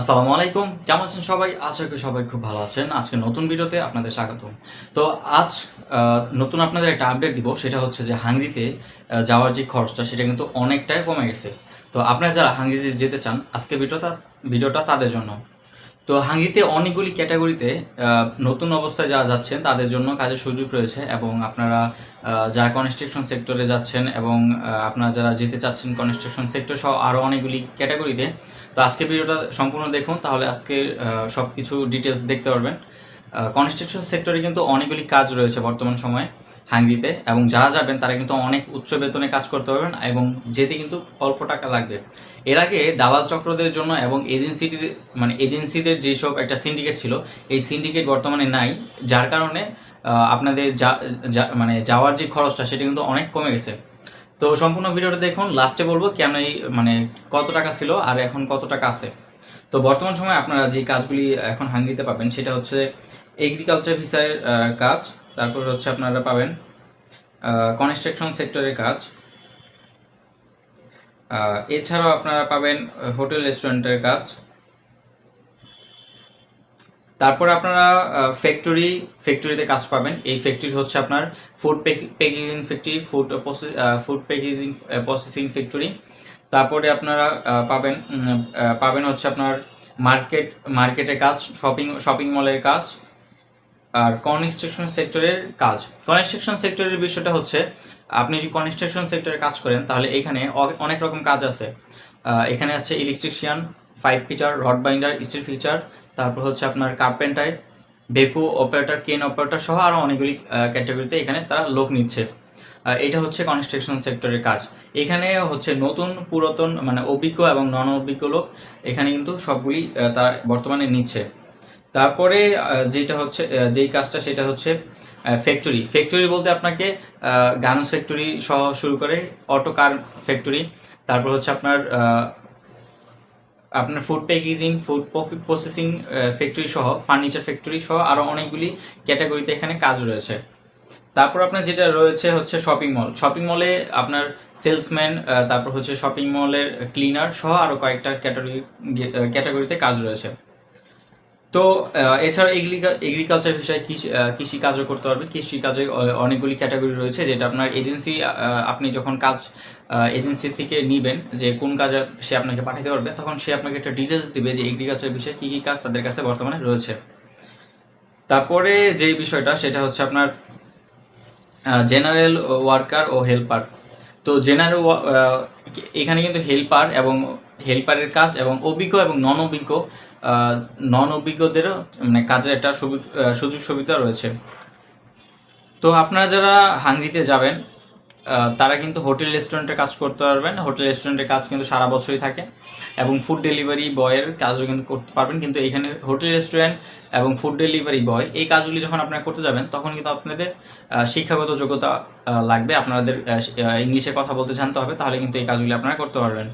আসসালামু আলাইকুম। কেমন আছেন সবাই? আশা করি সবাই খুব ভালো আছেন। আজকে নতুন ভিডিওতে আপনাদের স্বাগত তো আজ নতুন আপনাদের একটা আপডেট দিব। সেটা হচ্ছে যে হাঙ্গরিতে যাওয়ার যে খরচটা, সেটা কিন্তু অনেকটাই কমে গেছে। তো আপনারা যারা হাঙ্গরিতে যেতে চান, আজকে ভিডিওটা ভিডিওটা তাদের জন্য। তো হাঙ্গিতে অনেকগুলি ক্যাটাগরিতে নতুন অবস্থায় যারা যাচ্ছেন, তাদের জন্য কাজের সুযোগ রয়েছে এবং আপনারা যারা কনস্ট্রাকশন সেক্টরে যাচ্ছেন এবং আপনারা যারা যেতে চাচ্ছেন কনস্ট্রাকশন সেক্টর সহ আরও অনেকগুলি ক্যাটাগরিতে, তো আজকে ভিডিওটা সম্পূর্ণ দেখুন, তাহলে আজকে সব কিছু ডিটেলস দেখতে পারবেন। কনস্ট্রাকশন সেক্টরে কিন্তু অনেকগুলি কাজ রয়েছে বর্তমান সময়ে। হাঙ্গরিতে এবং যারা যাবেন, তারা কিন্তু অনেক উচ্চ বেতনে কাজ করতে পারবেন এবং যেতে কিন্তু অল্প টাকা লাগবে। এর আগে দালাল চক্রদের জন্য এবং এজেন্সি মানে এজেন্সিদের যেসব একটা সিন্ডিকেট ছিল, এই সিন্ডিকেট বর্তমানে নাই, যার কারণে আপনাদের যা মানে যাওয়ার যে খরচটা, সেটা কিন্তু অনেক কমে গেছে। তো সম্পূর্ণ ভিডিওটা দেখুন, লাস্টে বলব কেন এই মানে কত টাকা ছিল আর এখন কত টাকা আছে। তো বর্তমান সময়ে আপনারা যে কাজগুলি এখন হাঙ্গরিতে পাবেন, সেটা হচ্ছে এগ্রিকালচার ভিসার কাজ তারপর হচ্ছে আপনারা পাবেন কনস্ট্রাকশন সেক্টরের কাজ। এছাড়াও আপনারা পাবেন হোটেল রেস্টুরেন্টের কাজ। তারপরে আপনারা ফ্যাক্টরি ফ্যাক্টরিতে কাজ পাবেন। এই ফ্যাক্টরি হচ্ছে আপনার food packaging factory food food packaging processing factory তারপরে আপনারা পাবেন পাবেন হচ্ছে আপনার মার্কেট মার্কেটের কাজ শপিং শপিং মলের কাজ। আর কনস্ট্রাকশন সেক্টরের কাজ। কনস্ট্রাকশন সেক্টরের বিষয়টা হচ্ছে, আপনি যদি কনস্ট্রাকশন সেক্টরে কাজ করেন, তাহলে এখানে অনেক রকম কাজ আছে। এখানে আছে electrician pipe fitter rod binder steel fixer তারপর হচ্ছে আপনার কার্পেন্টার বেকু অপারেটর কেন অপারেটর সহ আরও অনেকগুলি ক্যাটাগরিতে এখানে তারা লোক নিচ্ছে। এটা হচ্ছে কনস্ট্রাকশন সেক্টরের কাজ। এখানে হচ্ছে নতুন, পুরাতন মানে অভিজ্ঞ এবং নন অভিজ্ঞ লোক, এখানে কিন্তু সবগুলি তারা বর্তমানে নিচ্ছে। তারপরে যেটা হচ্ছে যেই কাজটা সেটা হচ্ছে ফ্যাক্টরি ফ্যাক্টরি বলতে আপনাকে গার্মেন্টস ফ্যাক্টরি সহ শুরু করে অটো কার ফ্যাক্টরি তারপর হচ্ছে আপনার আপনার food packaging food processing factory সহ ফার্নিচার ফ্যাক্টরি সহ আরও অনেকগুলি ক্যাটাগরিতে এখানে কাজ রয়েছে। তারপর আপনার যেটা রয়েছে হচ্ছে শপিং মল শপিং মলে আপনার সেলসম্যান তারপর হচ্ছে শপিং মলের ক্লিনার সহ আরও কয়েকটা ক্যাটাগরি ক্যাটাগরিতে কাজ রয়েছে। তো এছাড়া এগ্রিকালচার বিষয়ে কৃষি কাজও করতে পারবে। কৃষি কাজে অনেকগুলি ক্যাটাগরি রয়েছে, যেটা আপনার এজেন্সি আপনি যখন কাজ এজেন্সি থেকে নিবেন, যে কোন কাজে সে আপনাকে পাঠাতে পারবে, তখন সে আপনাকে একটা ডিটেলস দিবে যে এগ্রিকালচার বিষয়ে কী কী কাজ তাদের কাছে বর্তমানে রয়েছে। তারপরে যে বিষয়টা, সেটা হচ্ছে আপনার জেনারেল ওয়ার্কার ও হেল্পার তো জেনারেল এখানে কিন্তু হেল্পার এবং হেল্পারের কাজ এবং অভিজ্ঞ এবং নন অভিজ্ঞ নন অভিজ্ঞদেরও মানে কাজের একটা সুযোগ সুবিধা রয়েছে। তো আপনারা যারা হাঙ্গরিতে যাবেন তারা কিন্তু হোটেল, রেস্টুরেন্টে কাজ করতে পারবেন। হোটেল রেস্টুরেন্টের কাজ কিন্তু সারা বছরই থাকে এবং ফুড ডেলিভারি বয়ের কাজও কিন্তু করতে পারবেন। কিন্তু এখানে হোটেল, রেস্টুরেন্ট এবং ফুড ডেলিভারি বয়, এই কাজগুলি যখন আপনারা করতে যাবেন, তখন কিন্তু আপনাদের শিক্ষাগত যোগ্যতা লাগবে। আপনাদের ইংলিশে কথা বলতে জানতে হবে, তাহলে কিন্তু এই কাজগুলি আপনারা করতে পারবেন।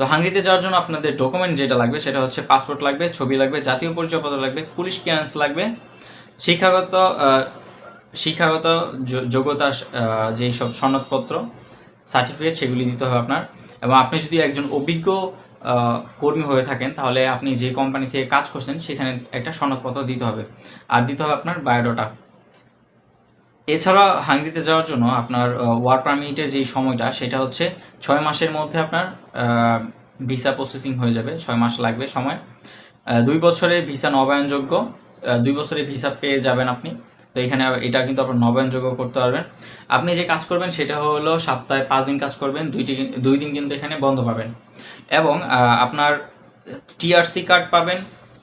তো হাঙ্গরিতে যাওয়ার জন্য আপনাদের ডকুমেন্ট যেটা লাগবে, সেটা হচ্ছে পাসপোর্ট লাগবে, ছবি লাগবে, জাতীয় পরিচয়পত্র লাগবে পুলিশ ক্লিয়ারেন্স লাগবে, শিক্ষাগত শিক্ষাগত যোগ্যতা যেই সব সনদপত্র সার্টিফিকেট সেগুলি দিতে হবে আপনার। এবং আপনি যদি একজন অভিজ্ঞ কর্মী হয়ে থাকেন, তাহলে আপনি যে কোম্পানি থেকে কাজ করছেন, সেখানে একটা সনদপত্র দিতে হবে। আর দিতে হবে আপনার বায়োডাটা এছাড়া হাঙ্গরিতে যাওয়ার জন্য আপনার ওয়ার্ক পারমিটের যেই সময়টা, সেটা হচ্ছে ছয় মাসের মধ্যে আপনার ভিসা প্রসেসিং হয়ে যাবে, ছয় মাস লাগবে সময়। দুই বছরে ভিসা নবায়নযোগ্য দুই বছরে ভিসা পেয়ে যাবেন আপনি। তো এখানে এটা কিন্তু আপনার নবায়নযোগ্য করতে পারবেন। আপনি যে কাজ করবেন, সেটা হলো সপ্তাহে পাঁচ দিন কাজ করবেন, দুইটি দুই দিন কিন্তু এখানে বন্ধ পাবেন। এবং আপনার টিআরসি কার্ড পাবেন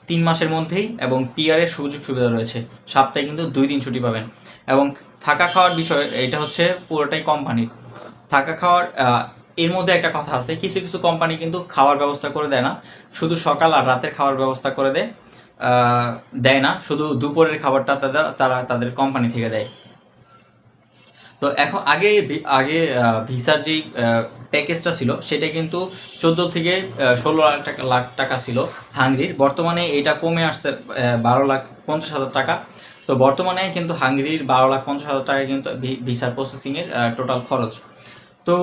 তিন মাসের মধ্যেই, এবং পিআর এর সুযোগ সুবিধা রয়েছে। সপ্তাহে কিন্তু দুই দিন ছুটি পাবেন। এবং থাকা খাওয়ার বিষয়, এটা হচ্ছে পুরোটাই কোম্পানির থাকা খাওয়ার এর মধ্যে একটা কথা আছে, কিছু কিছু কোম্পানি কিন্তু খাওয়ার ব্যবস্থা করে দেয় না। শুধু সকাল আর রাতের খাওয়ার ব্যবস্থা করে দেয় দেয় না, শুধু দুপুরের খাবারটা তাদের, তারা তাদের কোম্পানি থেকে দেয়। তো এখন আগে আগে ভিসার যেই প্যাকেজটা ছিল, সেটা কিন্তু চোদ্দ থেকে ষোলো লাখ টাকা লাখ টাকা ছিল হাঙ্গরির। বর্তমানে এটা কমে আসছে বারো লাখ পঞ্চাশ হাজার টাকা। তো বর্তমানে কিন্তু হাঙ্গরির বারো লাখ পঞ্চাশ হাজার টাকা কিন্তু ভিসার প্রসেসিংয়ের টোটাল খরচ। তো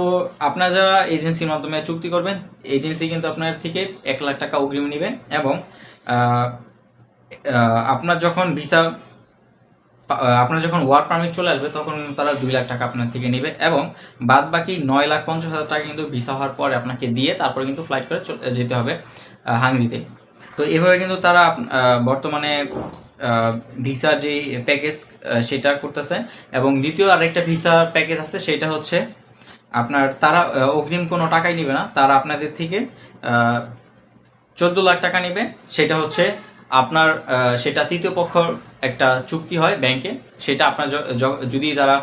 আপনারা যারা এজেন্সির মাধ্যমে চুক্তি করবেন এজেন্সি কিন্তু আপনার থেকে এক লাখ টাকা অগ্রিম নেবে এবং আপনার যখন ভিসা আপনার যখন ওয়ার্ক পারমিট চলে আসবে, তখন কিন্তু তারা দুই লাখ টাকা আপনার থেকে নেবে এবং বাদ বাকি নয় লাখ পঞ্চাশ হাজার টাকা কিন্তু ভিসা হওয়ার পরে আপনাকে দিয়ে তারপরে কিন্তু ফ্লাইট করে যেতে হবে হাঙ্গরিতে। তো এভাবে কিন্তু তারা বর্তমানে ভিসার যে প্যাকেজ সেটা করতেছে। এবং দ্বিতীয় আরেকটা ভিসা প্যাকেজ আছে, সেটা হচ্ছে আপনার তারা অগ্রিম কোনো টাকাই নেবে না। তারা আপনাদের থেকে চোদ্দ লাখ টাকা নেবে। সেটা হচ্ছে আপনার সেটা তৃতীয় পক্ষর একটা চুক্তি হয় ব্যাংকে। সেটা আপনার যদি তারা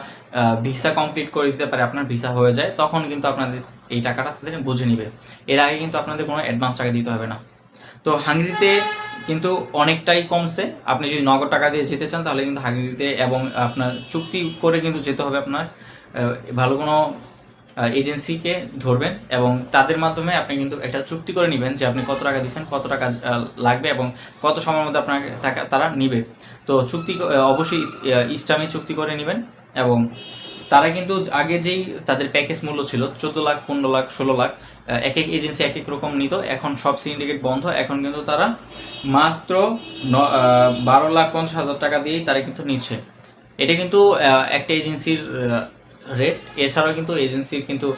ভিসা কমপ্লিট করে দিতে পারে, আপনার ভিসা হয়ে যায়, তখন কিন্তু আপনাদের এই টাকাটা তাদের বুঝে নিবে। এর আগে কিন্তু আপনাদের কোনো অ্যাডভান্স টাকা দিতে হবে না। তো হাঙ্গেরিতে কিন্তু অনেকটাই কমছে। আপনি যদি নগদ টাকা দিয়ে যেতে চান, তাহলে কিন্তু হাঙ্গেরিতে এবং আপনার চুক্তি করে কিন্তু যেতে হবে আপনার ভালো কোনো এজেন্সিকে ধরবেন এবং তাদের মাধ্যমে আপনি কিন্তু একটা চুক্তি করে নেবেন যে আপনি কত টাকা দিচ্ছেন, কত টাকা লাগবে এবং কত সময়ের মধ্যে আপনাকে তারা নিবে। তো চুক্তি অবশ্যই ইস্টামে চুক্তি করে নেবেন এবং তারা কিন্তু আগে যেই তাদের প্যাকেজ মূল্য ছিল, চোদ্দ লাখ, পনেরো লাখ, ষোলো লাখ এক এক এজেন্সি এক এক রকম নিত। এখন সব সিন্ডিকেট বন্ধ। এখন কিন্তু তারা মাত্র বারো লাখ পঞ্চাশ হাজার টাকা দিয়েই তারা কিন্তু নিচ্ছে। এটা কিন্তু একটা এজেন্সির রেট এছাড়াও কিন্তু এজেন্সির কিন্তু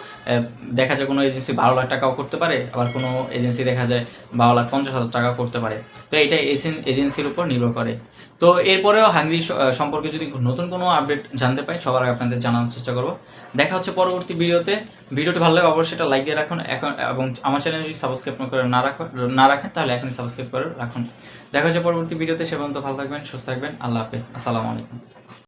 দেখা যায় কোনো এজেন্সি বারো লাখ টাকাও করতে পারে, আবার কোনো এজেন্সি দেখা যায় বারো লাখ পঞ্চাশ হাজার টাকা করতে পারে। তো এটা এজেন- এজেন্সির উপর নির্ভর করে। তো এরপরেও হাঙ্গরি সম্পর্কে যদি নতুন কোনো আপডেট জানতে পাই, সবার আগে আপনাদের জানানোর চেষ্টা করব। দেখা হচ্ছে পরবর্তী ভিডিওতে। ভিডিওটি ভালো লাগে অবশ্যই এটা লাইক দিয়ে রাখুন। এখন, এবং আমার চ্যানেল যদি সাবস্ক্রাইব করে না রাখুন না রাখেন, তাহলে এখনই সাবস্ক্রাইব করে রাখুন। দেখা হচ্ছে পরবর্তী ভিডিওতে, সে পর্যন্ত ভালো থাকবেন, সুস্থ থাকবেন। আল্লাহ হাফেজ। আসসালামু আলাইকুম।